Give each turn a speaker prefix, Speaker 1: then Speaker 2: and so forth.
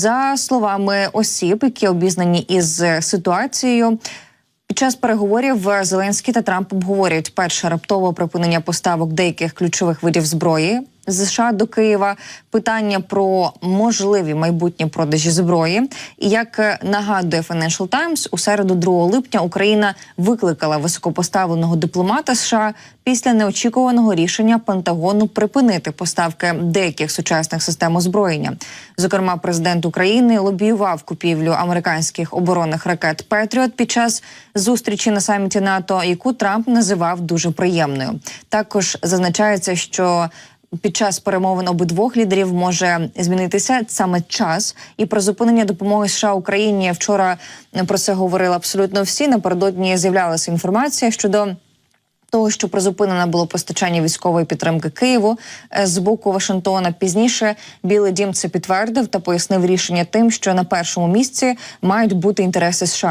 Speaker 1: За словами осіб, які обізнані із ситуацією. Під час переговорів Зеленський та Трамп обговорюють перше раптове припинення поставок деяких ключових видів зброї США до Києва, питання про можливі майбутні продажі зброї. І як е, нагадує Financial Times, у середу 2 липня Україна викликала високопоставленого дипломата США після неочікуваного рішення Пентагону припинити поставки деяких сучасних систем озброєння. Зокрема, президент України лобіював купівлю американських оборонних ракет Петріот під час зустрічі на саміті НАТО, яку Трамп називав дуже приємною. Також зазначається, що під час перемовин обидвох лідерів може змінитися саме час і про зупинення допомоги США Україні вчора про це говорили абсолютно всі. Напередодні з'являлася інформація щодо. Того, що призупинено було постачання військової підтримки Києву е, з боку Вашингтона. Пізніше Білий Дім це підтвердив та пояснив рішення тим, що на першому місці мають бути інтереси США.